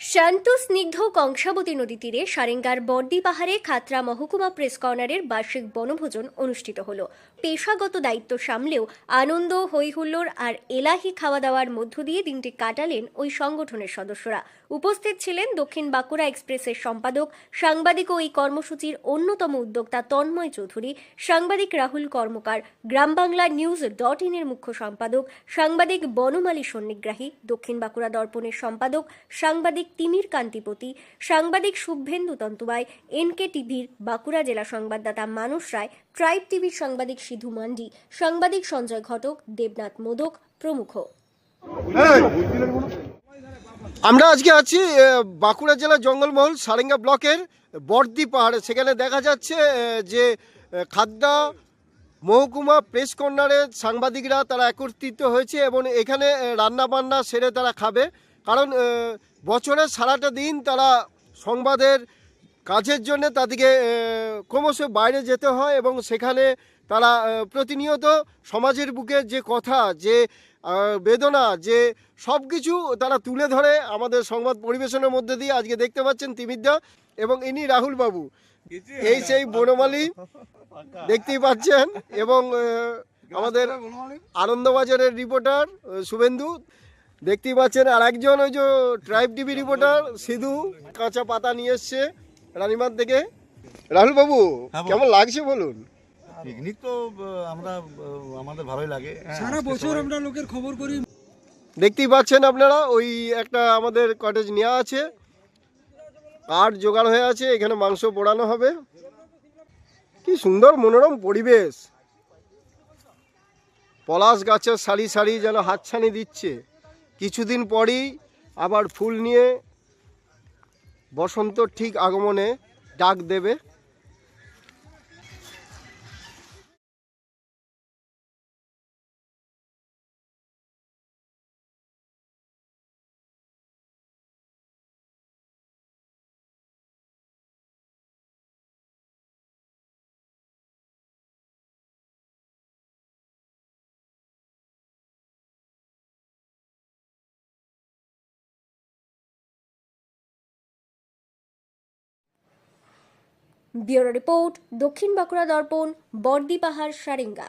শান্ত স্নিগ্ধ কংসাবতী নদী তীরে সারেঙ্গার বর্দি পাহাড়ে খাতরা মহকুমা প্রেস কর্নারের বার্ষিক বনভোজন অনুষ্ঠিত হলো। পেশাগত দায়িত্ব সামলেও আনন্দ, হৈহুল্লোড় আর এলাহি খাওয়া দাওয়ার মধ্য দিয়ে দিনটি কাটালেন ওই সংগঠনের সদস্যরা। উপস্থিত ছিলেন দক্ষিণ বাঁকুড়া এক্সপ্রেসের সম্পাদক, সাংবাদিক ও এই কর্মসূচির অন্যতম উদ্যোক্তা তন্ময় চৌধুরী, সাংবাদিক রাহুল কর্মকার, গ্রাম বাংলা নিউজ ডট ইনের মুখ্য সম্পাদক, সাংবাদিক বনমালী সন্নিগ্রাহী, দক্ষিণ বাঁকুড়া দর্পণের সম্পাদক, সাংবাদিক তিমির কান্তিপতি সাংবাদিক শুভেন্দু তন্তুবাই এনকে টিভির বাঁকুড়া জেলা সংবাদদাতা মানুষ রায় ট্রাইব টিভির সাংবাদিক সিধু মান্ডি সাংবাদিক সঞ্জয় ঘটক দেবনাথ মোদক প্রমুখ। আমরা আজকে আছি বাঁকুড়া জেলার জঙ্গলমহল সারেঙ্গা ব্লকের বর্দি পাহাড়ে। সেখানে দেখা যাচ্ছে যে খাদ্যা মহকুমা প্রেস কর্নারের সাংবাদিকরা তারা একত্রিত হয়েছে এবং এখানে রান্নাবান্না সেরে তারা খাবে। কারণ বছরের সারাটা দিন তারা সংবাদের কাজের জন্য তাদেরকে ক্রমশ বাইরে যেতে হয় এবং সেখানে তারা প্রতিনিয়ত সমাজের বুকে যে কথা যে বেদনা যে সব কিছু তারা তুলে ধরে আমাদের সংবাদ পরিবেশনের মধ্যে দিয়ে আজকে দেখতে পাচ্ছেন তিমিরদা এবং ইনি রাহুল বাবু। এই সেই বনমালী দেখতেই পাচ্ছেন এবং আমাদের আনন্দবাজারের রিপোর্টার শুভেন্দু। দেখতেই পাচ্ছেন আর একজন ওই যে ট্রাইব টিভি রিপোর্টার সিধু কাঁচা পাতা নিয়ে এসছে রানীমার থেকে। রাহুল বাবু হ্যাঁ, কেমন লাগছে বলুন? পিকনিক তো আমরা আমাদের ভালোই লাগে। হ্যাঁ, সারা বছর আমরা লোকের খবর করি। দেখতেই পাচ্ছেন আপনারা ওই একটা আমাদের কটেজ নেওয়া আছে। কাঠ জোগাড় হয়ে আছে এখানে মাংস পোড়ানো হবে। কি সুন্দর মনোরম পরিবেশ। পলাশ গাছের সারি সারি যেন হাতছানি দিচ্ছে। কিছুদিন পরই আবার ফুল নিয়ে বসন্ত ঠিক আগমনে ডাক দেবে। ব্যুরো রিপোর্ট দক্ষিণ বাঁকুড়া দর্পণ বর্দি পাহাড় সারেঙ্গা।